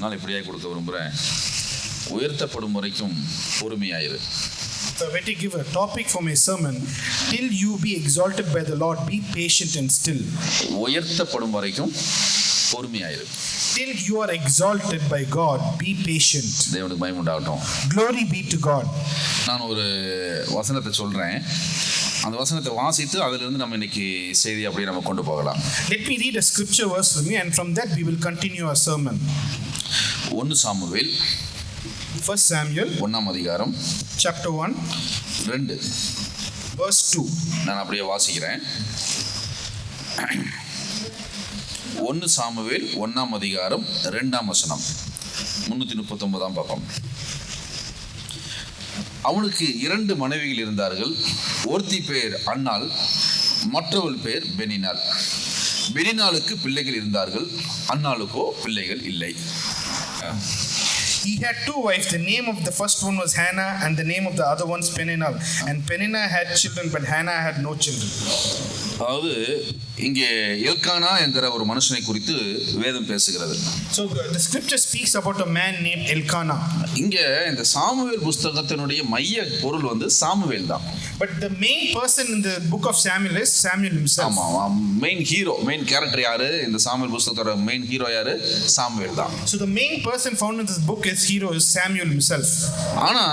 அதனால் இப்படியே கொடுக்க விரும்புகிறேன் உயர்த்தப்படும் வரைக்கும் பொறுமையாயிரு So when to give a topic for my sermon, till you be exalted by the Lord, be patient and still. உயர்த்தப்படும் வரைக்கும் பொறுமையாயிரு Till you are exalted by God, be patient. தேவனுக்கு பயமுண்டாகட்டும் Glory be to God. நான் ஒரு வசனத்தை சொல்கிறேன் அந்த வசனத்தை வாசித்து அதிலிருந்து நம்ம இன்னைக்கு செய்தி அப்படியே நம்ம கொண்டு போகலாம் Let me read a scripture verse for me, and from that we will continue our sermon. ஒன்று சாமுவேல். First Samuel. ஒன்றாம் அதிகாரம். Chapter 1, ரெண்டு. Verse 2. நான் அப்படியே வாசிக்கிறேன். ஒன்று சாமுவேல் ஒன்றாம் அதிகாரம் ரெண்டாம் வசனம். முன்னூற்றி முப்பத்தொன்பதாம் பக்கம். அவனுக்கு இரண்டு மனைவிகள் இருந்தார்கள். ஒருத்தி பேர் அன்னாள் மற்றவள் பேர் பெனினாள் பெனினாளுக்கு பிள்ளைகள் இருந்தார்கள். அன்னாளுக்கோ பிள்ளைகள் இல்லை. He had two wives. The name of the first one was Hannah, and the name of the other one's Peninnah. And Peninnah had children, but Hannah had no children. அதாவது இங்கே எல்கானா என்கிற ஒரு மனுஷனை குறித்து வேதம் பேசுகிறது So the scripture speaks about a man named Elkanah. இங்கே இந்த சாமுவேல் புஸ்தகத்தினுடைய மைய பொருள் வந்து சாமுவேல் தான் But the main person in the book of Samuel is Samuel himself. ஆமாம் மெயின் ஹீரோ மெயின் கேரக்டர் யாரு இந்த சாமுவேல் புஸ்தகத்தோட மெயின் ஹீரோ யாரு சாமுவேல் தான் So the main person found in this book is hero is Samuel himself. ஆனா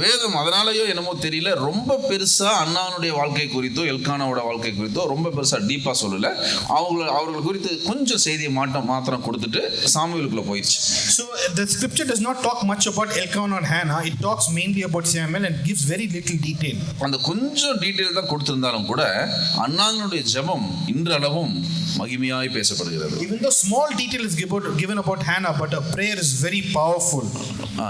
வேதம் அதனாலயோ என்னமோ தெரியல ரொம்ப பெருசா அண்ணானுடைய வாழ்க்கை குறித்தோ எல்கானாவோட வாழ்க்கை குறித்தோ ரொம்ப பெருசா டீப்பா சொல்லல அவங்க அவர்கள் குறித்து கொஞ்சம் செய்தியை மாட்டம் மாத்திரம் கொடுத்துட்டு சாமுவேலுக்குள்ள போயிடுச்சு So the scripture does not talk much about Elkanah or Hannah. It talks mainly about Samuel and gives very little detail. அந்த கொஞ்சம் டீட்டெயில் தான் கொடுத்திருந்தாலும் கூட அண்ணானுடைய ஜெபம் இன்றளவும் மகிமையாய் பேசப்படுகிறது Even though small detail is given given about Hannah, but her prayer is very powerful.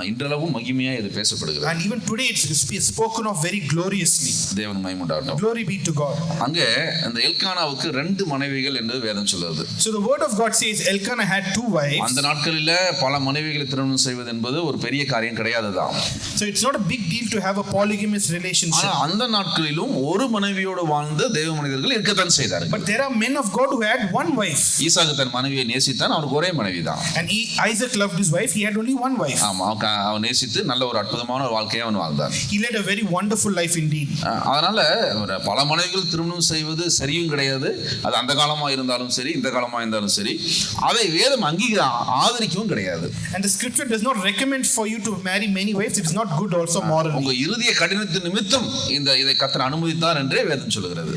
இன்றளவும் மகிமையாய் இது பேசப்படுகிறது And even today it's sp- spoken of very gloriously. தேவன் மைமுண்டாட்டம் Glory be to God. அங்கே அந்த எல்கானாவுக்கு ரெண்டு மனைவிகள் என்று வேதம் சொல்லுது So the word of God says Elkanah had two wives. அந்த நாட்களில் பல மனைவிகளை திருமணம் செய்வது என்பது ஒரு பெரிய காரியம் கிடையாது தான் So it's not a big deal to have a polygamous relationship. ஆனா அந்த நாட்களிலும் ஒரு மனைவியோடு வாழ்ந்த தேவ மனிதர்கள் இருக்கத்தான் செய்தார்கள் But there are men of God who had one wife. ஈசாக்கு தன் மனைவியை நேசித்தான் அவனுக்கு ஒரே மனைவி தான் And he, Isaac loved his wife, he had only one wife. ஆமா அவன் நேசித்து நல்ல ஒரு அற்புதமான ஒரு வாழ்க்கையை அவன் வாழ்ந்தான் He led a very wonderful life indeed. அஹ் அதனால ஒரு பல மனைவிகள் திருமணம் செய்வது சரியும் கிடையாது அது அந்த காலமா இருந்தாலும் சரி இந்த காலமா இருந்தாலும் சரி அதை வேதம் அங்கீக ஆதரிக்கவும் கிடையாது And the scripture does not recommend for you to marry many wives. It is not good also morally. உங்க இறுதிய கடினத்தின் நிமித்தம் இந்த இதை கத்தர் அனுமதித்தார் என்றே வேதம்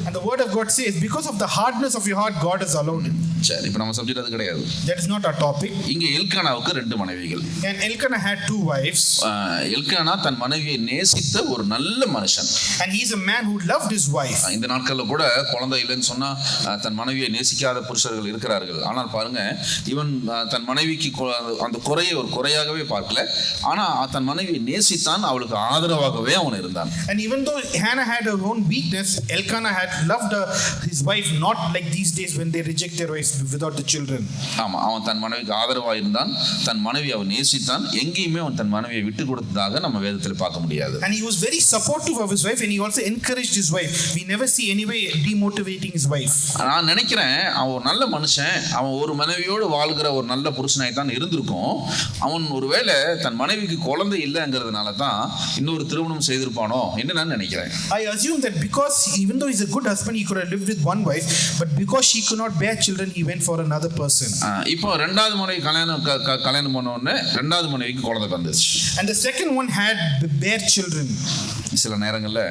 And the word of God says, because of the hardness of your heart, God has allowed it. சரி இப்ப நம்ம சப்ஜெக்ட் அது கிடையாது That is not our topic. இங்க எல்கானாவுக்கு ரெண்டு மனைவிகள் And Elkanah had wives. Ah Elkanah தன் மனைவியை நேசித்த ஒரு நல்ல மனுஷன் he's a man who loved his wife. ஆஹ் இந்த நாட்களில் கூட குழந்தை இல்லைன்னு சொன்னா தன் மனைவியை நேசிக்காத புருஷர்கள் இருக்கிறார்கள் ஆனால் பாருங்க இவன் தன் மனைவிக்கு அந்த குறையை ஒரு குறையாகவே பார்க்கல ஆனா தன் மனைவியை நேசித்தான் அவளுக்கு ஆதரவாகவே அவன் இருந்தான் And even though Hannah had her own weakness, Elkanah had loved her, his wife not like these days when they reject their wives without the children. ஆமா அவன் தன் மனைவிக்கு ஆதரவாக இருந்தான் தன் மனைவி அவன் நேசித்தான் எங்கேயுமே அவன் தன் மனைவியை விட்டு கொடுத்ததாக நம்ம வேதத்தில் பார்க்க முடியாது And he was very supportive of his wife and he also encouraged his wife. We never see any way demotivating his wife. நான் நினைக்கிறேன் அவன் ஒரு நல்ல மனுஷன் அவன் ஒரு மனைவியோடு வாழ்கிற ஒரு நல்ல புருஷனாய் தான் இருந்திருக்கும் அவன் ஒருவேளை தன் மனைவிக்கு குழந்தை இல்லைங்கிறதுனால தான் இன்னொரு திருமணம் செய்திருப்பானோ என்று நான் நினைக்கிறேன் that because even though he's a good husband, he could have lived with one wife, but because she could not bear children, he went for another person. ஆஹ் இப்போ ரெண்டாவது மனைவி கல்யாணம் கல்யாணம் பண்ண உடனே ரெண்டாவது மனைவிக்கு குழந்தை on this. And the second one had bare children. சில நேரங்களில்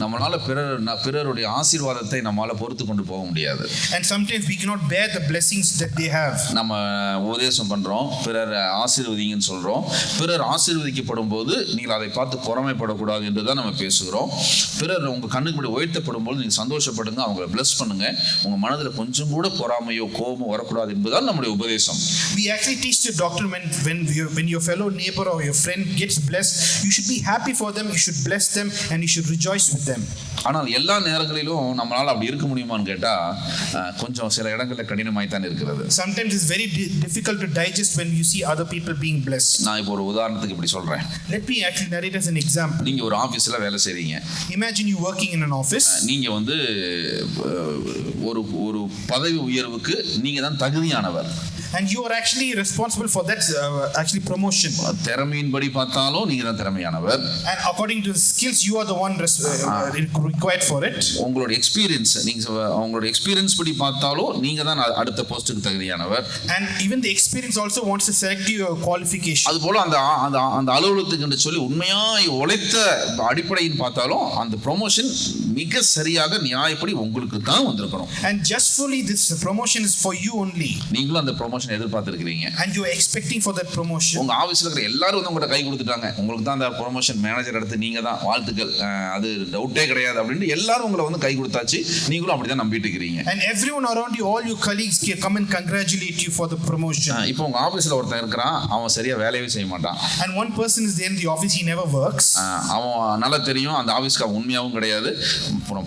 நம்மளால பிறர் பிறருடைய ஆசீர்வாதத்தை நம்மால பொறுத்து கொண்டு போக முடியாது. And sometimes we cannot bear the blessings that they have. நம்ம உபதேசம் பண்றோம் பிறர் ஆசீர்வதிங்கன்னு சொல்றோம். பிறர் ஆசீர்வதிக்கப்படும் போது நீங்கள் அதை பார்த்து பொறாமைப்படக்கூடாது என்று தான் நம்ம பேசுகிறோம். பிறர் உங்க கண்ணுக்கு முன்னாடி உயர்த்தப்படும் போது நீங்க சந்தோஷப்படுங்க அவங்களை bless பண்ணுங்க. உங்க மனதுல கொஞ்சம் கூட பொறாமையோ கோபமோ வரக்கூடாது என்பதுதான் நம்முடைய உபதேசம். We actually teach the doctrine when, when, you, when your fellow neighbor or your friend gets blessed, you should be happy for them, you should bless them, and you should rejoice with them. ஆனால் எல்லா நேரங்களிலும் நம்மளால அப்படி இருக்க முடியுமான்னு கேட்டா கொஞ்சம் சில இடங்களில் கடினமாய் தான் இருக்கிறது Sometimes it's very di- difficult to digest when you see other people being blessed. நான் இப்போ ஒரு உதாரணத்துக்கு இப்படி சொல்றேன் Let me actually narrate as an example. நீங்க ஒரு ஆபீஸ்ல வேலை செய்றீங்க Imagine you working in an office. நீங்க வந்து ஒரு ஒரு பதவி உயர்வுக்கு நீங்க தான் தகுதியானவர் and you are actually responsible for that uh, actually promotion. திறமையின்படி பார்த்தாலும் நீங்க தான் திறமையானவர் And according to the skills, you are the one res- uh, required for it. உங்களோட எக்ஸ்பீரியன்ஸ் நீங்க உங்களோட எக்ஸ்பீரியன்ஸ் படி பார்த்தாலும் நீங்க தான் அடுத்த போஸ்ட்டுக்கு தகுதியானவர் And even the experience also wants to select your qualification. அது போல அந்த அந்த அந்த அலுவலகத்துக்கு சொல்லி உண்மையாய் உழைத்த அடிப்படையின் பார்த்தாலும் அந்த ப்ரொமோஷன் மிக சரியாக நியாயப்படி உங்களுக்கு தான் வந்திருக்கணும் And justfully, this promotion is for you only. நீங்களும் அந்த ப்ரொமோஷன் எதிர்பார்த்திருக்கிறீங்க. And you are expecting for that promotion. உங்க ஆபீஸ்ல இருக்கிற எல்லாரும் வந்து உங்கள்ட்ட கை கொடுத்துட்டாங்க. உங்களுக்கு தான் அந்த ப்ரொமோஷன் மேனேஜர் எடுத்து நீங்க தான் வாழ்த்துக்கள். அது டவுட்டே கிடையாது அப்படின்ட்டு எல்லாரும் உங்களை வந்து கை கொடுத்தாச்சு. நீங்களும் அப்படிதான் நம்பிட்டு இருக்கிறீங்க. And everyone around you, all your colleagues come and congratulate you for the promotion. அஹ், இப்போ உங்க ஆபீஸ்ல ஒருத்தன் இருக்கிறான். அவன் சரியா வேலையே செய்ய மாட்டான். And one person is there in the office, he never works. அவன் நல்லா தெரியும். அந்த ஆபீஸ்க்கு அவன் உண்மையாகவும் கிடையாது.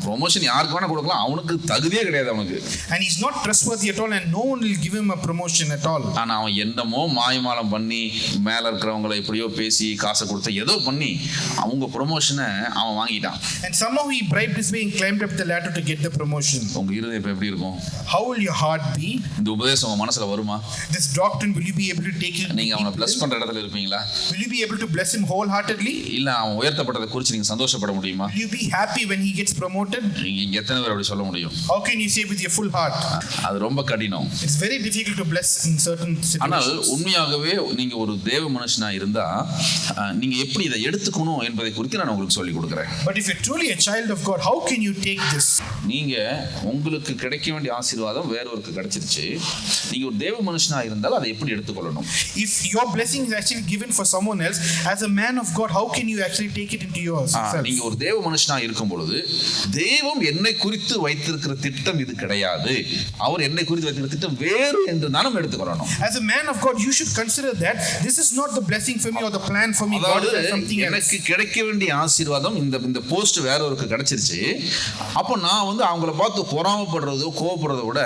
ப்ரொமோஷன் யாருக்கு வேணா கொடுக்கலாம் அவனுக்கு தகுதியே கிடையாது அவனுக்கு And he's not trustworthy at all, and no one will give him a promotion at all. ஆனா அவன் என்னமோ மாயமாலம் பண்ணி மேல இருக்கிறவங்கள எப்படியோ பேசி காசை கொடுத்து ஏதோ பண்ணி அவங்க ப்ரொமோஷனை அவன் வாங்கிட்டான் And somehow he bribed his way and climbed up the ladder to get the promotion. உங்க இருதயம் இப்ப எப்படி இருக்கும் How will your heart be? இந்த உபதேசம் உங்க மனசுல வருமா This doctrine, will you be able to take it? நீங்க அவனை பிளஸ் பண்ற இடத்துல இருப்பீங்களா Will you be able to bless him wholeheartedly? இல்ல அவன் உயர்த்தப்பட்டதை குறித்து நீங்க சந்தோஷப்பட முடியுமா you be happy when he gets promoted? நீங்க இங்க எத்தனை பேர் அப்படி சொல்ல முடியும் How can you say with your full heart? அது ரொம்ப கடினம் It's very difficult to bless in certain ஆனால் situations. உண்மையாகவே நீங்க ஒரு தேவ மனுஷனா இருந்தா நீங்க எப்படி இதை எடுத்துக்கணும் என்பதை குறித்து நான் உங்களுக்கு சொல்லி கொடுக்குறேன் But if you're truly a child of God, how can you take this? நீங்க உங்களுக்கு கிடைக்க வேண்டிய ஆசீர்வாதம் வேறொருக்கு கிடைச்சிருச்சு நீங்க ஒரு தேவ மனுஷனா இருந்தால் அதை எப்படி எடுத்துக்கொள்ளணும் If your blessing is actually given for someone else, as a man of God, how can you actually take it into yours? நீங்க ஒரு தேவ மனுஷனா இருக்கும் பொழுது தெய்வம் என்னை குறித்து வைத்திருக்கிற திட்டம் இது கிடையாது அவர் என்னை குறித்து வைத்திருக்கிற திட்டம் வேறு என்று தான் நம்ம எடுத்துக்கொள்ளணும் As a man of God, you should consider that this is not the blessing for me or the plan for me. God has something. எனக்கு கிடைக்க வேண்டிய ஆசீர்வாதம் இந்த இந்த போஸ்ட் வேற ஒருக்கு கிடைச்சிருச்சு அப்போ நான் வந்து அவங்கள பார்த்து பொறாமப்படுறதோ கோவப்படுறதோ விட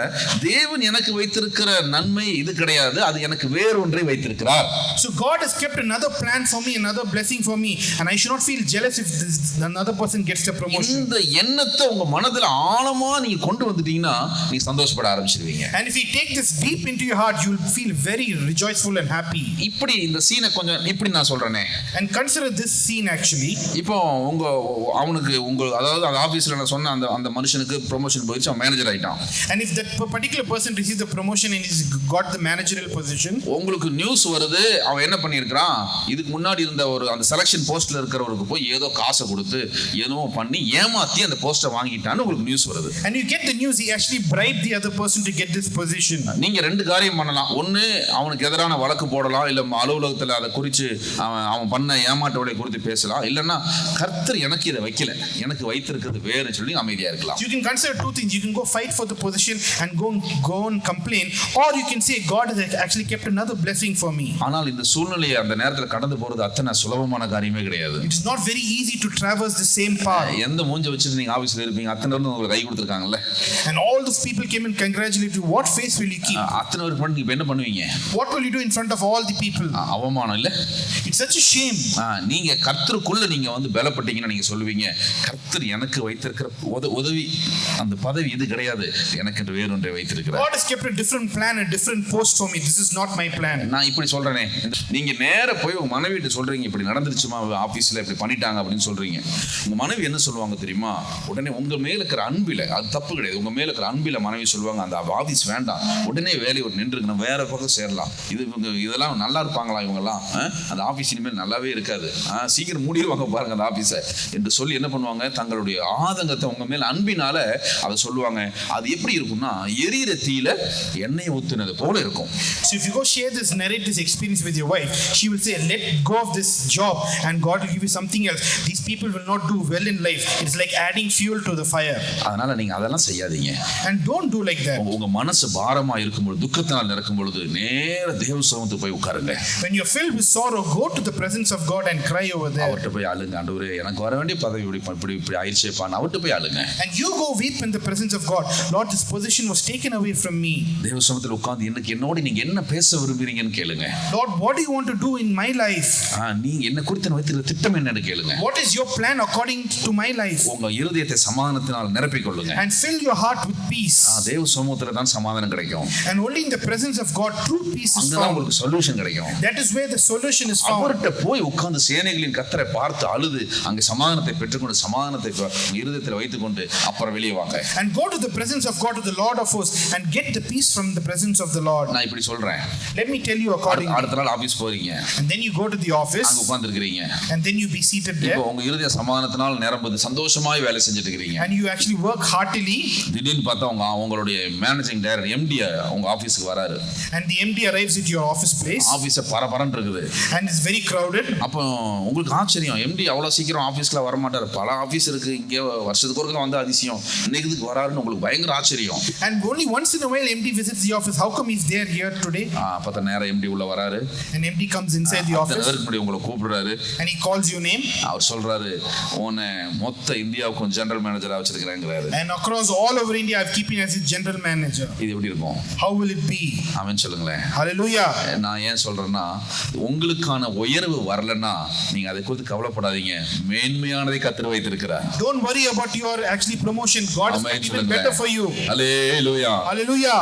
தேவன் எனக்கு வைத்திருக்கிற நன்மை இது கிடையாது அது எனக்கு வேறொன்றை வைத்திருக்கிறார் So God has kept another plan for me, another blessing for me, and I should not feel jealous if this, another person gets the promotion. இந்த எண்ணத்தை உங்க மனதுல ஆழமா நீங்க கொண்டு வந்துட்டீங்கன்னா நீங்க சந்தோஷப்பட ஆரம்பிச்சிருவீங்க And if you take this deep into your heart, you will feel very rejoiceful and happy. இப்படி இந்த சீனை கொஞ்சம் இப்படி நான் சொல்றேனே And consider this scene actually. இப்போ உங்க அவனுக்கு உங்க அதாவது அந்த ஆபீஸ்ல நான் சொன்ன அந்த அந்த மனுஷனுக்கு ப்ரொமோஷன் போயிடுச்சு அவன் மேனேஜர் ஆயிட்டான் And if that particular person receives the promotion and he's got the managerial position, உங்களுக்கு நியூஸ் வருது அவன் என்ன பண்ணியிருக்கிறான் இதுக்கு முன்னாடி இருந்த ஒரு அந்த செலெக்ஷன் போஸ்ட்ல இருக்கிறவருக்கு போய் ஏதோ காசை கொடுத்து ஏதோ பண்ணி ஏமாத்தி அந்த போஸ்ட்டை வாங்கிட்டான்னு உங்களுக்கு நியூஸ் வருது and you get the news, he actually bribed the other person to get this position. நீங்க ரெண்டு காரியம் பண்ணலாம் ஒண்ணு அவனுக்கு எதிரான வழக்கு போடலாம் இல்ல அலுவலகத்துல அதை குறித்து அவன் அவன் பண்ண ஏமாற்ற வேலையை குறித்து பேசலாம் இல்லைன்னா கர்த்தர் எனக்கு இதை வைக்கல எனக்கு வைத்திருக்கிறது வேறு சொல்லி அமைதியா இருக்கலாம் You can consider two things. You can go fight for the position and go go and complain, or you can say God has actually kept another blessing for me. ஆனால் இந்த சூழ்நிலையை அந்த நேரத்துல கடந்து போறது அத்தனை சுலபமான காரியமே கிடையாது is not very easy to traverse the same path. எந்த மூஞ்ச வச்சுட்டு நீங்க ஆபீஸ்ல இருப்பீங்க அத்தனை பேர் உங்களுக்கு கை கொடுத்துருக்காங்கல்ல And all those people came and congratulated you. What face will you keep? அத்தனை பேருக்கு பண்ணி இப்ப என்ன பண்ணுவீங்க What will you do in front of all the people? அவமானம் இல்ல It's such a shame. நீங்க கர்த்தருக்குள்ள நீங்க வந்து பலப்பட்டீங்கன்னா நீங்க சொல்லுவீங்க கர்த்தர் எனக்கு வைத்திருக்கிற உத உதவி அந்த பதவி இது கிடையாது எனக்கு என்று வேறொன்றை வைத்திருக்கிறார் God has kept a different plan, a different post for me. This is not my plan. நான் இப்படி சொல்றேனே நீங்க நேர போய் உங்க மனைவிட்டு சொல்றீங்க இப்படி நடந்துருச்சுமா ஆபீஸ்ல இப்படி பண்ணிட்டாங்க அப்படின்னு சொல்றீங்க உங்க மனைவி என்ன சொல்லுவாங்க தெரியுமா உடனே உங்க மேல இருக்கிற அன்பில அது தப்பு கிடையாது. உங்க மேல இருக்கிற அன்பில மனைவி சொல்லுவாங்க அந்த ஆபீஸ் வேண்டாம். உடனே வேலையை ஒரு நின்று நம்ம வேற பக்கம் சேரலாம். இது இவங்க இதெல்லாம் நல்லா இருப்பாங்களா இவங்கெல்லாம்? அந்த ஆபீஸ் இனிமேல் நல்லாவே இருக்காது. சீக்கிரம் மூடிடுவாங்க பாருங்க அந்த ஆபீஸை என்று சொல்லி என்ன பண்ணுவாங்க? தங்களுடைய ஆதங்கத்தை உங்க மேல அன்பினால அதை சொல்லுவாங்க. அது எப்படி இருக்கும்னா எரியிற தீயில எண்ணெயை ஊத்துனது போல இருக்கும். So if you go share this, narrate this experience with your wife, she will say, "Let go of this job, and God will give you something else." These people will not do well in life. It's like adding fuel to the fire. அதனால நீங்க அதெல்லாம் செய்யாதீங்க And don't do like that. உங்க- மனசு பாரமா இருக்கும் பொழுது துக்கத்தினால் நிரக்கும் பொழுது நேர தேவ சமத்துக்கு போய் உட்காருங்க When you're filled with sorrow, go to the presence of God and cry over there. அவர்கிட்ட போய் அழுங்க ஆண்டவரே எனக்கு வர வேண்டிய பதவி இப்படி இப்படி இப்படி ஆயிடுச்சேப்பான்னு அவர்கிட்ட போய் அழுங்க And you go weep in the presence of God. Lord, this position was taken away from me. தேவ சமத்தில் உட்கார்ந்து இன்னைக்கு என்னோட நீங்க என்ன பேச விரும்புறீங்கன்னு கேளுங்க Lord, what do you want to do in my life? நீங்க என்ன குறித்து வைத்திருக்கிற திட்டம் என்னன்னு கேளுங்க What is your plan according to my life? உங்க இருதயத்தை சமாதானத்தினால் நிரப்பிக் கொள்ளுங்க and fill your heart with peace. தேவ சமூகத்துல தான் சமாதானம் கிடைக்கும் And only in the presence of God, true peace is found. உங்களுக்கு சொல்யூஷன் கிடைக்கும் That is where the solution is found. அவர்கிட்ட போய் உட்கார்ந்து சேனைகளின் கத்தரை பார்த்து அழுது அங்க சமாதானத்தை பெற்றுக்கொண்டு சமாதானத்தை இருதயத்தில் வைத்துக்கொண்டு அப்புறம் வெளியே வாங்க And go to the presence of God, to the Lord of hosts, and get the peace from the presence of the Lord. நான் இப்படி சொல்றேன் Let me tell you accordingly. அடுத்த நாள் ஆபீஸ் போறீங்க And then you go to the அங்க office, உட்கார்ந்து இருக்கிறீங்க and then you be seated இப்போ there, உங்க இருதய சமாதானத்தினால் நிரம்புது சந்தோஷமாய் வேலை செஞ்சுட்டு இருக்கிறீங்க and you actually work heartily, திடீர்னு பார்த்தா உங்க உங்களுடைய மேனேஜிங் டைரக்டர் எம்டி உங்க ஆபீஸ்க்கு வராரு. And the MD arrives at your office place, office பரபரன்னு இருக்குது. And it's very crowded. அப்போ உங்களுக்கு ஆச்சரியம் எம்டி அவ்வளோ சீக்கிரம் ஆஃபீஸ்க்குள்ள வர மாட்டார் பல ஆஃபீஸ் இருக்கு இங்கே வருஷத்துக்கு ஒருக்க வந்து அதிசயம். இன்னைக்கு இதுக்கு வராருன்னு உங்களுக்கு பயங்கர ஆச்சரியம். And only once in a while, MD visits the office. How come he's there here today? பார்த்தா நேரம் எம்டி உள்ள வராரு. And MD comes inside the office, பேருக்கு முன்னாடி உங்களை கூப்பிடுறாரு. And he calls your name. அவர் சொல்றாரு உன்னை மொத்த இந்தியாவுக்கும் ஜெனரல் மேனேஜரா வச்சிருக்கிறேங்கிறாரு And across all over India, I've keeping as his general manager. இது எப்படி இருக்கும் How will it be? அவன் சொல்லுங்களேன் Hallelujah. நான் ஏன் சொல்றேன்னா உங்களுக்கான உயர்வு வரலன்னா நீங்க அதை குறித்து கவலைப்படாதீங்க மேன்மையானதை கத்திர வைத்திருக்கிறார் Don't worry about your actually promotion. God is amen even better for you. Hallelujah. Alleluia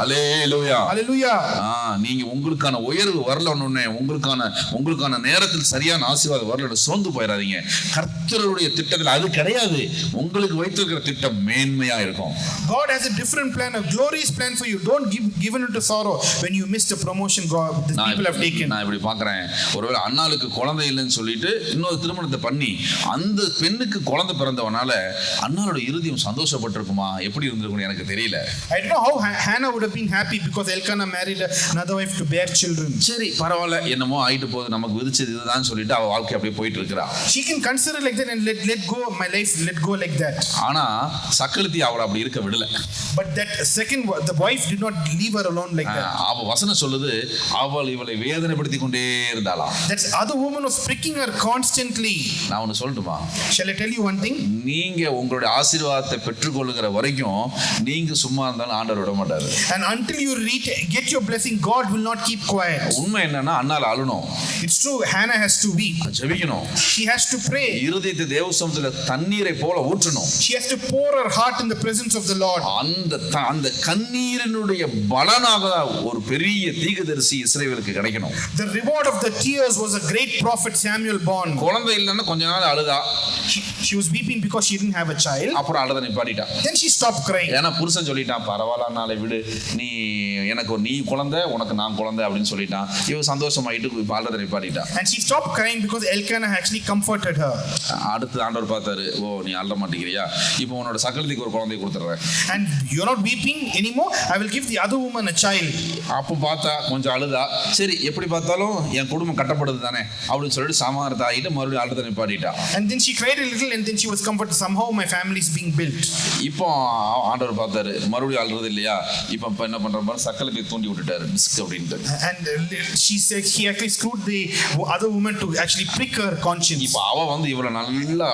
Hallelujah. ஆ நீங்க உங்களுக்கான உயர்வு வரலன்னு உங்களுக்கான உங்களுக்கான நேரத்தில் சரியான ஆசீர்வாதம் வரலன்னு சோர்ந்து போயிடாதீங்க கர்த்தருடைய திட்டத்தில் அது கிடையாது உங்களுக்கு வைத்திருக்கிற திட்டம் மேன்மையா இருக்கும் God has a different plan, a glorious plan for you. Don't give given into sorrow when you miss the promotion God the நான் people have taken. நான் இப்படி பார்க்கறேன் ஒருவேளை அண்ணாளுக்கு குழந்தை இல்லைன்னு சொல்லிட்டு இன்னொரு திருமணத்தை பண்ணி அந்த பெண்ணுக்கு குழந்தை பிறந்தவனால அண்ணாளோட இருதயம் சந்தோஷப்பட்டிருக்குமா எப்படி இருந்திருக்கும்னு எனக்கு தெரியல I don't know how Ha- Hannah would have been happy because Elkanah married another wife to bear children. சரி பரவாயில்ல என்னமோ ஆயிட்டு போகுது நமக்கு விதிச்சது இதுதான் சொல்லிட்டு அவ வாழ்க்கை அப்படியே போயிட்டு இருக்கிறா She can consider like that and let, let go of my life, let go like that. ஆனா சக்களத்தி அவளை அப்படி இருக்க விடல But that second, wa- the wife did not leave her alone like that. அவ வசனம் சொல்லுது அவள் இவளை வேதனைப்படுத்தி கொண்டே இருந்தாளாம் That other woman was pricking her constantly. நான் ஒன்று சொல்லட்டுமா Shall I tell you one thing? நீங்க உங்களுடைய ஆசீர்வாதத்தை பெற்றுக்கொள்ளுகிற வரைக்கும் நீங்க சும்மா இருந்தாலும் ஆண்டவர் விட மாட்டாரு And until you reach, get your blessing, God will not keep quiet. உண்மை என்னன்னா அண்ணால அழணும் It's true, Hannah has to weep. ஜெபிக்கணும் She has to pray. இருதயத்தை தேவசமத்துல தண்ணீரை போல ஊற்றணும் She has to pour her heart in the presence of the Lord. அந்த அந்த கண்ணீரினுடைய பலனாக ஒரு பெரிய தீர்க்கதரிசி இஸ்ரேலுக்கு கிடைக்கணும் The reward of the tears was a great prophet Samuel born. குழந்தை இல்லைன்னா கொஞ்ச நாள் அழுதா She, was weeping because she didn't have a child. அப்புறம் அழுத நிப்பாட்டிட்டா Then she stopped crying. ஏன்னா புருஷன் சொல்லிட்டான் பரவாயில்ல நாளை விடு நீ எனக்கு ஒரு நீ குழந்தை உனக்கு நான் குழந்தை அப்படின்னு சொல்லிட்டான் இவ சந்தோஷமாயிட்டு அழுத நிப்பாட்டிட்டா And she stopped crying because Elkanah actually comforted her. அடுத்து ஆண்டவர் பார்த்தாரு ஓ நீ அள்ள மாட்டேங்கிறியா இப்போ உன்னோட சக்கரத்துக்கு ஒரு குழந்தைய கொடுத்துட்றேன் And you're not weeping anymore. I will give the other woman a child. அப்போ பார்த்தா கொஞ்சம் அழுதா சரி எப்படி பார்த்தாலும் என் குடும்பம் கட்டப்படுது தானே அப்படின்னு சொல்லிட்டு சமாதானத்தை ஆகிட்டு மறுபடியும் அழுத நிப்பாட்டிட்டா then she cried a little and then she was comforted. Somehow my family is being built. இப்போ ஆண்டவர் பார்த்தாரு மறுபடியும் அழுறது இல்லையா இப்போ இப்போ என்ன பண்ற மாதிரி சக்கலத்தை தூண்டி விட்டுட்டாரு டிஸ்க் அப்படின்ட்டு And uh, she said he actually screwed the other woman to actually prick her conscience. இப்போ அவ வந்து இவளை நல்லா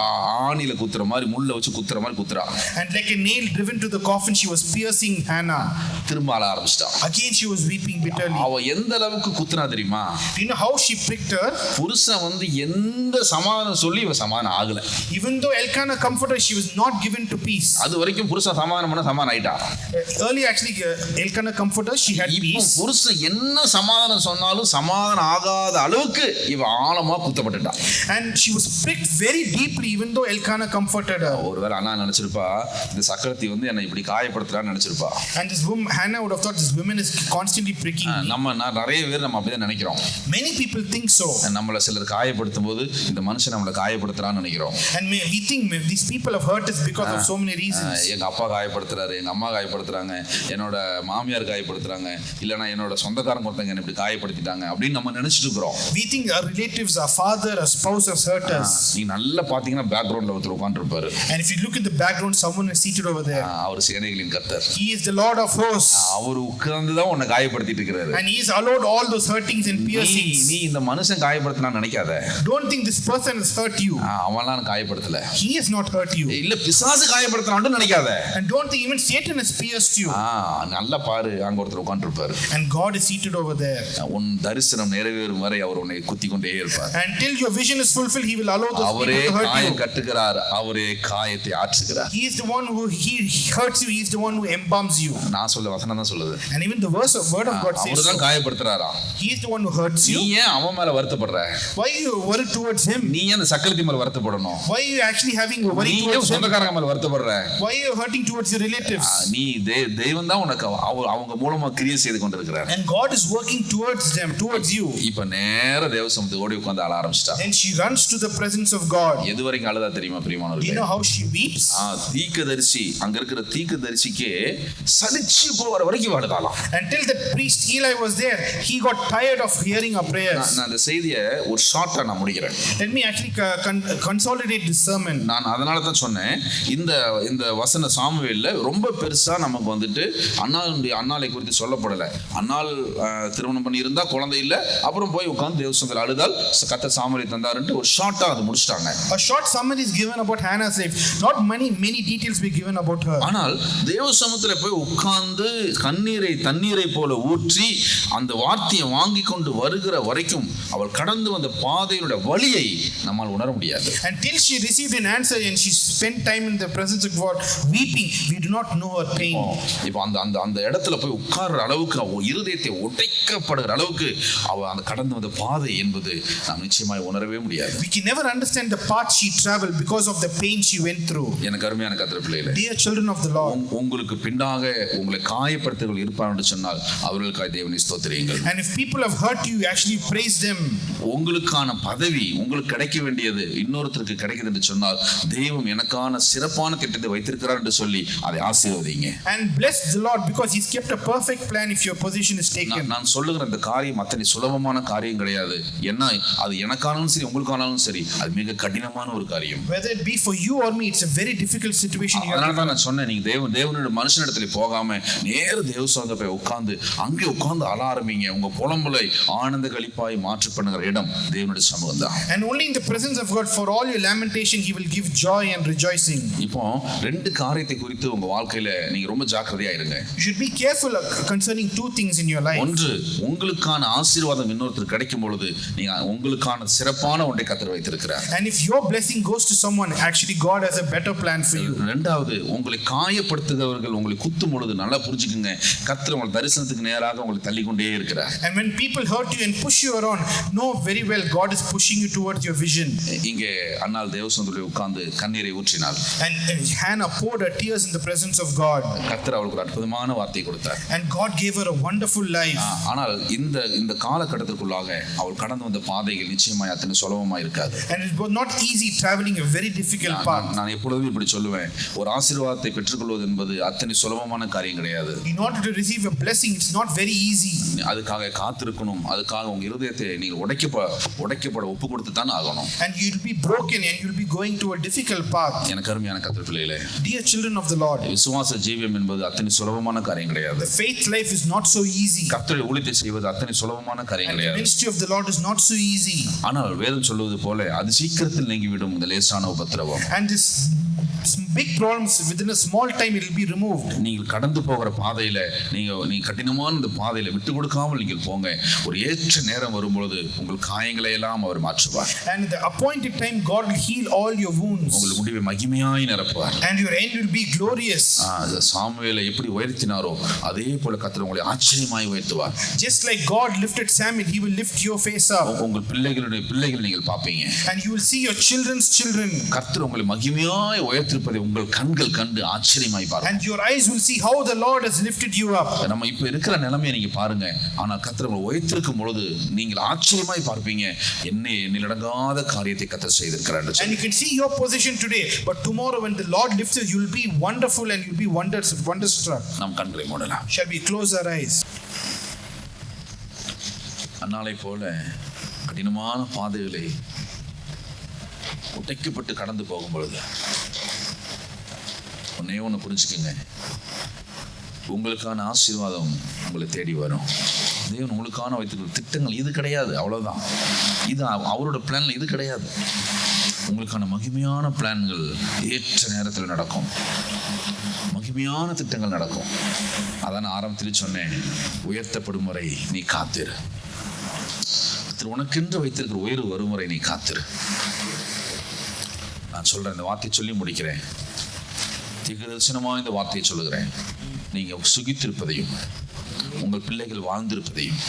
ஆணியில குத்துற மாதிரி முள்ள வச்சு குத்துற மாதிரி குத்துறா And like a nail driven to the coffin, she was piercing Hannah. திரும்ப அழ ஆரம்பிச்சிட்டா Again, she was weeping bitterly. அவ எந்த அளவுக்கு குத்துனா தெரியுமா you know how she pricked her? புருஷன் வந்து எந்த சமாதானம் சொல்லி இவ சமாதானம் ஆகல Even though Elkanah comforted she was not given to peace. அது வரைக்கும் புருஷன் சமாதானம் பண்ண சமாதானம் ஆயிட்டா Uh, Earlier, actually, uh, Elkanah comforted she had peace. புருஷன் என்ன சமாதானம் சொன்னாலும் சமாதானம் ஆகாத அளவுக்கு இவ ஆழமா குத்தப்பட்டுட்டா And she was pricked very deeply, even though Elkanah comforted. ஒருவேளை அண்ணா நினைச்சிருப்பா இந்த சக்கரத்தி வந்து என்னை இப்படி காயப்படுத்துறான்னு நினைச்சிருப்பா And this woman, Hannah would have thought this woman is constantly pricking me. நம்ம நிறைய பேர் நம்ம அப்படிதான் நினைக்கிறோம் Many people think so. நம்மளை சிலர் காயப்படுத்தும் போது இந்த மனுஷன் நம்மளை காயப்படுத்துறான்னு நினைக்கிறோம் And may, we think may- these people have hurt us because of so many reasons. எங்க அப்பா காயப்படுத்துறாரு எங்க அம்மா காயப்படுத்துறாங்க என்னோட மாமியார் காயப்படுத்துறாங்க இல்லைன்னா என்னோட சொந்தக்காரங்க ஒருத்தங்க என்னை இப்படி காயப்படுத்திட்டாங்க அப்படின்னு நம்ம நினைச்சிட்டு இருக்கிறோம் We think our relatives, our father, our spouse has hurt us. நீங்க நல்லா பாத்தீங்கன்னா பேக்ரவுண்ட்ல ஒருத்தர் உட்காந்துருப்பாரு And if you look in the background, someone is seated over there. அவர் சேனைகளின் கர்த்தர் He is the Lord of hosts. அவர் உட்கார்ந்து தான் உன்னை காயப்படுத்திட்டு இருக்கிறாரு And he has allowed all those hurtings and piercings. நீ இந்த மனுஷன் காயப்படுத்தினா நினைக்காத Don't think this person has hurt you. அவன்லாம் காயப்படுத்தல He has not hurt you. இல்ல பிசாசு காயப்படுத்தினான்னு நினைக்காத And don't think even Satan has pierced you. நல்லா பாரு அங்க ஒருத்தர் உட்காந்துருப்பாரு And God is seated over there. உன் தரிசனம் நிறைவேறும் வரை அவர் உன்னை குத்தி கொண்டே இருப்பார் Until your vision is fulfilled, He will allow those அவரே காயம். கட்டுகிறார் அவரே காயத்தை ஆற்றுகிறார் He is the one who he, hurts you. He is the one who embalms you. நான் சொல்ல வசனம் தான் சொல்லுது And even the verse of word of God says அவர் தான். காயப்படுத்துறாரா He is the one who hurts நீ you. ஏன் அவன் மேல வருத்தப்படுற Why you worry towards him? நீ ஏன் அந்த சக்கரத்தி மேல வருத்தப்படணும் Why you actually having a நீ worry towards him? சொந்தக்காரங்க மேல வருத்தப்படுற Why you hurting towards your relatives? நீ தெய்- தெய்வம் தான் உனக்கு அவ- அவங்க மூலமா கிரியை செய்து கொண்டிருக்கிறார் And God is working towards them, towards you. இப்ப நேர தேவசமத்துக்கு ஓடி உட்காந்து அழ ஆரம்பிச்சிட்டா Then she runs to the presence of God. எது வரைக்கும் அழுதா தெரியுமா Do you பிரியமானவர்களே know how she weeps? ஆ தீக்கதரிசி அங்க இருக்கிற தீக்கதரிசிக்கு சலிச்சு போற வரைக்கும் அழுதாலாம் Until the priest Eli was there, he got tired of hearing our நான் prayers. நான் அந்த செய்தியை ஒரு ஷார்ட்டா நான் முடிக்கிறேன் Let me actually co- con- consolidate this sermon. நான் அதனால தான் சொன்னேன் இந்த இந்த வசன சாமுவேல்ல ரொம்ப பெருசா நமக்கு வந்துட்டு அண்ணாளுடைய அண்ணாலை குறித்து சொல்லப்படலை அண்ணாள் திருமணம் பண்ணி இருந்தா குழந்தை இல்லை அப்புறம் போய் உட்காந்து தேவசத்தில் அழுதால் கத்த சாமுவேலை தந்தாருன்ட்டு ஒரு ஷார்ட்டா அது முடிச்சிட்டாங்க A short summary is given about Hannah's life. Not many many details were given about her. ஆனால் தேவ சமத்துல போய் உட்கார்ந்து கண்ணீரை தண்ணீரை போல ஊற்றி அந்த வார்த்தையை வாங்கி கொண்டு வருகிற வரைக்கும் அவள் கடந்து வந்த பாதையினுடைய வழியை நம்மால் உணர முடியாது Until she received an answer and she spent time in the presence of God weeping, we do not know her pain. இப்போ அந்த அந்த அந்த இடத்துல போய் உட்கார்ற அளவுக்கு அவ இருதயத்தை உடைக்கப்படுகிற அளவுக்கு அவ அந்த கடந்து வந்த பாதை என்பது நாம் நிச்சயமாய் உணரவே முடியாது We can never understand the path she traveled because of the pain she went through. எனக்கு அருமையான கத்திர பிள்ளைகளே. Dear children of the Lord, உங்- உங்களுக்கு பின்னாக உங்களை காயப்படுத்தவர்கள் இருப்பார் என்று சொன்னால் அவர்களுக்காய் தேவனை ஸ்தோத்திரியுங்கள். And if people have hurt you, actually praise them. உங்களுக்கான பதவி உங்களுக்கு கிடைக்க வேண்டியது இன்னொருத்தருக்கு கிடைக்குது என்று சொன்னால் தெய்வம் எனக்கான சிறப்பான திட்டத்தை வைத்திருக்கிறார் என்று சொல்லி அதை ஆசீர்வதிங்க And bless the Lord because He's kept a perfect plan if your position is taken. நான் சொல்லுகிற இந்த காரியம் அத்தனை சுலபமான காரியம் கிடையாது. என்ன? அது எனக்கானாலும் சரி உங்களுக்கானாலும் சரி. அது மிக கடினமான ஒரு காரியம். Whether it be for you or me, it's a very difficult situation. அதனால தான் நான் சொன்னேன் நீங்க தேவன் தேவனோட மனுஷனிடத்துல போகாம நேர தேவ சோதனை போய் உட்கார்ந்து அங்கே உட்கார்ந்து அழ ஆரம்பிங்க உங்க புலம்பலை ஆனந்த கழிப்பாய் மாற்று பண்ணுகிற இடம் தேவனுடைய சமூகம் தான் And only in the presence of God, for all your lamentation, He will give joy and rejoicing. இப்போ ரெண்டு காரியத்தை குறித்து உங்க வாழ்க்கையில நீங்க ரொம்ப ஜாக்கிரதையா இருங்க You should be careful uh, concerning two things in your life. ஒன்று உங்களுக்கான ஆசீர்வாதம் இன்னொருத்தர் கிடைக்கும் பொழுது நீங்க உங்களுக்கான சிறப்பான ஒன்றை கத்தர் வைத்திருக்கிறார் And if your blessing goes to someone, actually, God has a better plan for you. ரெண்டாவது உங்களை காயப்படுத்துகிறவர்கள் உங்களை குத்தும் பொழுது நல்லா புரிஞ்சுக்குங்க கத்தர் உங்கள் தரிசனத்துக்கு நேராக உங்களை தள்ளிக்கொண்டே இருக்கிறார் And when people hurt you and push you around, know very well God is pushing you towards your vision. இங்கே அண்ணாள் தேவசந்தில் உட்கார்ந்து கண்ணீரை ஊற்றினாள் And uh, Hannah poured her tears in the presence of God. கத்தர் அவளுக்கு அற்புதமான வார்த்தை கொடுத்தார் And God gave her a wonderful life. ஆனால் இந்த இந்த காலகட்டத்திற்குள்ளாக அவள் கடந்து வந்த பாதைகள் நிச்சயமாய் அத்தனை சுலபமா இருக்காது And it was not easy traveling a very difficult நான்- எப்பொழுதும் இப்படி சொல்லுவேன் ஒரு ஆசீர்வாதத்தை பெற்றுக்கொள்வது என்பது அத்தனை சுலபமான காரியம் கிடையாது In order to receive a blessing, it's not very easy. அதுக்காக காத்திருக்கணும் அதுக்காக உங்க இருதயத்தை நீங்கள் உடைக்கப்ப உடைக்கப்பட ஒப்பு கொடுத்து தான் ஆகணும் And you'll be broken and you'll be going to a difficult path. எனக்கு அருமையான கத்திர பிள்ளைகளே Dear children of the Lord, விசுவாச ஜீவியம் என்பது அத்தனை சுலபமான காரியம் கிடையாது the faith life is not so easy. கர்த்தருடைய ஊழியத்தை செய்வது அத்தனை சுலபமான காரியம் கிடையாது ministry of the Lord is not so easy. ஆனால் வேதம் சொல்வது போல அது சீக்கிரத்தில் நீங்கிவிடும் இந்த லேசான உபத்திரவம் And this s- big problems within a small time it will be removed. நீங்கள் கடந்து போகிற பாதையில நீங்க நீங்க கடினமான இந்த பாதையில விட்டு கொடுக்காமல் நீங்கள் போங்க ஒரு ஏற்ற நேரம் வரும்பொழுது உங்கள் காயங்களை எல்லாம் அவர் மாற்றுவார் And at the appointed time, God will heal all your wounds. உங்கள் முடிவை மகிமையாய் நிரப்புவார் And your end will be glorious. ஆ, அது சாமுவேலை எப்படி உயர்த்தினாரோ அதே போல கர்த்தர் உங்களை ஆச்சரியமாய் உயர்த்துவார் like God lifted Samuel, He will lift your face up. உ- உங்கள் பிள்ளைகளுடைய பிள்ளைகள் நீங்கள் பார்ப்பீங்க And you will see your children's children. கர்த்தர் உங்களை மகிமையாய் உயர்த்திருப்பதை உங்கள் கண்கள் கண்டு ஆச்சரியமாய் பாருங்க And your eyes will see how the Lord has lifted you up. நம்ம இப்ப இருக்கிற நிலைமையை நீங்க பாருங்க ஆனா கர்த்தர் உங்களை உயர்த்திருக்கும் பொழுது நீங்கள் ஆச்சரியமாய் பார்ப்பீங்க என்ன எண்ணிலடங்காத காரியத்தை கர்த்தர் செய்திருக்கிறார் And you can see your position today, but tomorrow when the Lord lifts you, you will be wonderful and you'll be wonders, wonderstruck. நாம் கண்களை மூடலாம் Shall we close our eyes? அன்னாலை போல கடினமான பாதைகளை உடைக்கப்பட்டு கடந்து போகும் பொழுது ஒன்னே ஒன்று புரிஞ்சுக்கோங்க. உங்களுக்கான ஆசீர்வாதம் உங்களை தேடி வரும். தேவன் உங்களுக்கான வைத்துக்கிற திட்டங்கள் இது கிடையாது அவ்வளவுதான். இது அவரோட பிளான்ல இது கிடையாது. உங்களுக்கான மகிமையான பிளான்கள் ஏற்ற நேரத்தில் நடக்கும். மகிமையான திட்டங்கள் நடக்கும். அதான் ஆரம்பத்தில் சொன்னேன் உயர்த்தப்படும் வரை நீ காத்திரு. உனக்கென்று வைத்திருக்கிற உயர்வு வரும் வரை நீ காத்திரு. நான் சொல்றேன் இந்த வார்த்தையை சொல்லி முடிக்கிறேன். தீர்க்கதரிசனமாக இந்த வார்த்தையை சொல்லுகிறேன். நீங்கள் சுகித்திருப்பதையும் உங்கள் பிள்ளைகள் வாழ்ந்திருப்பதையும்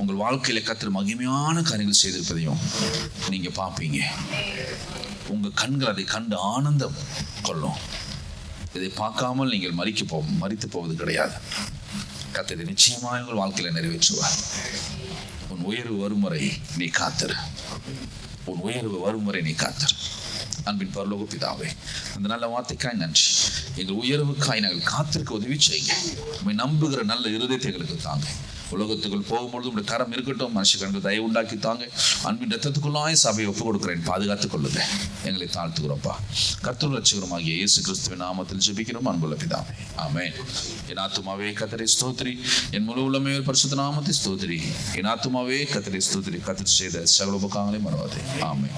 உங்கள் வாழ்க்கையில் கத்திர மகிமையான காரியங்கள் செய்திருப்பதையும் நீங்கள் பார்ப்பீங்க. உங்கள் கண்கள் அதை கண்டு ஆனந்தம் கொள்ளும். இதை பார்க்காமல் நீங்கள் மறிக்க போ மறித்து போவது கிடையாது. கத்ததை நிச்சயமாக உங்கள் வாழ்க்கையில் நிறைவேற்றுவார். உன் உயர்வு வரும் வரை நீ காத்திரு. உன் உயர்வு வரும் வரை நீ காத்திரு. அன்பின் பரலோக பிதாவே அந்த நல்ல வார்த்தைக்காய் நன்றி. எங்கள் உயர்வுக்காய் நாங்கள் காத்திருக்க உதவி செய்யுங்க. உண்மை நம்புகிற நல்ல இருதயத்தை எங்களுக்கு தாங்க. உலகத்துக்குள் போகும்பொழுது உங்களுடைய கரம் இருக்கட்டும் மனுஷ கண்கள் தயவு உண்டாக்கி தாங்க. அன்பின் ரத்தத்துக்குள்ளாய் சபையை ஒப்புக் கொடுக்குறேன் பாதுகாத்துக் கொள்ளுங்க. எங்களை தாழ்த்துகிறோம்ப்பா. கர்த்தர் ஆகிய இயேசு கிறிஸ்துவின் நாமத்தில் ஜெபிக்கிறோம். அன்புள்ள பிதாவே. ஆமே என் ஆத்துமாவே கத்தரை ஸ்தோத்ரி என் முழு உள்ளமே பரிசுத்த நாமத்தை ஸ்தோத்திரி. என் ஆத்துமாவே கத்தரை ஸ்தோத்ரி கத்திரி செய்த சகல உபகாரங்களை மறவாதே. ஆமே